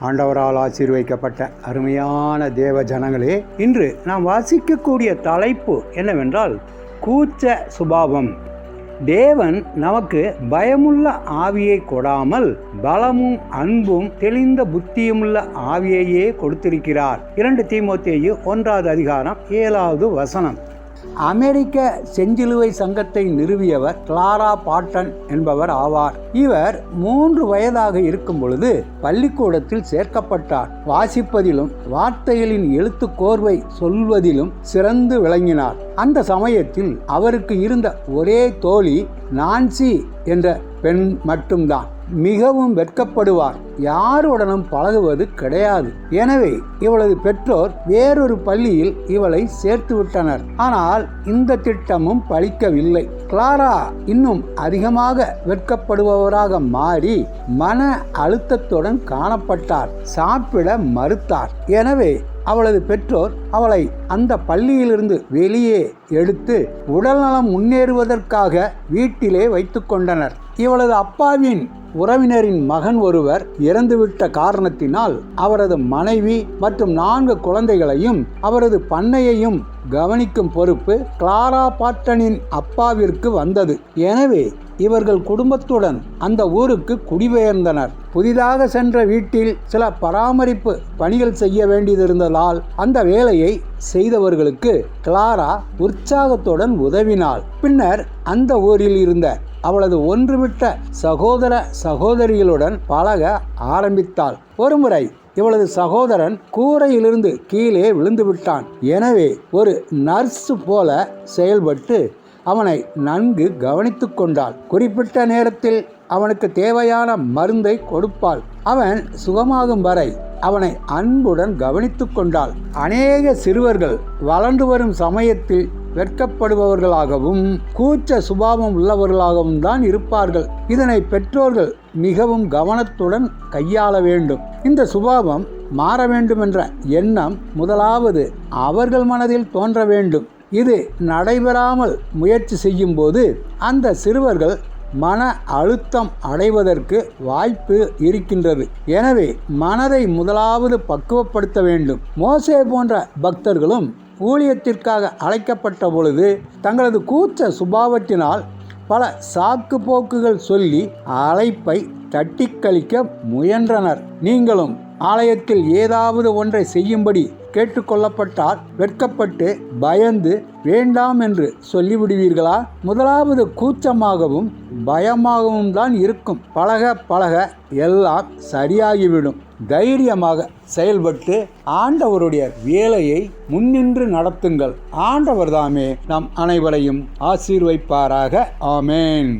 ஆண்டவரால் ஆசீர்வைக்கப்பட்ட அருமையான தேவ ஜனங்களே இன்று நாம் வாசிக்கக்கூடிய தலைப்பு என்னவென்றால் கூச்ச சுபாவம். தேவன் நமக்கு பயமுள்ள ஆவியை கொடாமல் பலமும் அன்பும் தெளிந்த புத்தியுமுள்ள ஆவியையே கொடுத்திருக்கிறார். இரண்டு தீமோத்தேயு ஒன்றாவது அதிகாரம் ஏழாவது வசனம். அமெரிக்க செஞ்சிலுவை சங்கத்தை நிறுவியவர் கிளாரா பாட்டன் என்பவர் ஆவார். இவர் மூன்று வயதாக இருக்கும் பொழுது பள்ளிக்கூடத்தில் சேர்க்கப்பட்டார். வாசிப்பதிலும் வார்த்தைகளின் எழுத்து கோர்வை சொல்வதிலும் சிறந்து விளங்கினார். அந்த சமயத்தில் அவருக்கு இருந்த ஒரே தோழி நான்சி என்ற பெண் மட்டும்தான். மிகவும் வெட்கப்படுவார். யாருடனும் பழகுவது கிடையாது. எனவே இவளது பெற்றோர் வேறொரு பள்ளியில் இவளை சேர்த்து விட்டனர். ஆனால் இந்த திட்டமும் பலிக்கவில்லை கிளாரா இன்னும் அதிகமாக வெட்கப்படுபவராக மாறி மன அழுத்தத்துடன் காணப்பட்டார். சாப்பிட மறுத்தார். எனவே அவளது பெற்றோர் அவளை அந்த பள்ளியிலிருந்து வெளியே எடுத்து உடல்நலம் முன்னேறுவதற்காக வீட்டிலே வைத்து கொண்டனர் இவளது அப்பாவின் உறவினரின் மகன் ஒருவர் இறந்துவிட்ட காரணத்தினால் அவரது மனைவி மற்றும் நான்கு குழந்தைகளையும் அவரது பண்ணையையும் கவனிக்கும் பொறுப்பு கிளாரா பாட்டனின் அப்பாவிற்கு வந்தது. எனவே இவர்கள் குடும்பத்துடன் அந்த ஊருக்கு குடிபெயர்ந்தனர். புதிதாக சென்ற வீட்டில் சில பராமரிப்பு பணிகள் செய்ய வேண்டியிருந்ததால் அந்த வேலையை செய்தவர்களுக்கு கிளாரா உற்சாகத்துடன் உதவினாள். பின்னர் அந்த ஊரில் இருந்த அவளது ஒன்றுவிட்ட சகோதர சகோதரிகளுடன் பழக ஆரம்பித்தாள். ஒருமுறை இவளது சகோதரன் கூரையிலிருந்து கீழே விழுந்து விட்டான் எனவே ஒரு நர்ஸ் போல செயல்பட்டு அவனை நன்கு கவனித்து கொண்டாள். குறிப்பிட்ட நேரத்தில் அவனுக்கு தேவையான மருந்தை கொடுப்பாள். அவன் சுகமாகும் வரை அவனை அன்புடன் கவனித்து கொண்டாள். அநேக சிறுவர்கள் வளர்ந்து வரும் சமயத்தில் வெட்கப்படுபவர்களாகவும் கூச்ச சுபாவம் உள்ளவர்களாகவும் தான் இருப்பார்கள். இதனை பெற்றோர்கள் மிகவும் கவனத்துடன் கையாள வேண்டும். இந்த சுபாவம் மாற வேண்டும் என்ற எண்ணம் முதலாவது அவர்கள் மனதில் தோன்ற வேண்டும். இது நடைபெறாமல் முயற்சி செய்யும்போது அந்த சிறுவர்கள் மன அழுத்தம் அடைவதற்கு வாய்ப்பு இருக்கின்றது. எனவே மனதை முதலாவது பக்குவப்படுத்த வேண்டும். மோசே போன்ற பக்தர்களும் ஊழியத்திற்காக அழைக்கப்பட்ட பொழுது தங்களது கூச்ச சுபாவத்தினால் பல சாக்கு போக்குகள் சொல்லி அழைப்பை தட்டி கழிக்க முயன்றனர். நீங்களும் ஆலயத்தில் ஏதாவது ஒன்றை செய்யும்படி கேட்டுக்கொள்ளப்பட்டால் வெட்கப்பட்டு பயந்து வேண்டாம் என்று சொல்லிவிடுவீர்களா? முதலாவது கூச்சமாகவும் பயமாகவும் தான் இருக்கும். பழக பழக எல்லாம் சரியாகிவிடும். தைரியமாக செயல்பட்டு ஆண்டவருடைய வேலையை முன்னின்று நடத்துங்கள். ஆண்டவர் தாமே நம் அனைவரையும் ஆசீர்வைப்பாராக. ஆமேன்.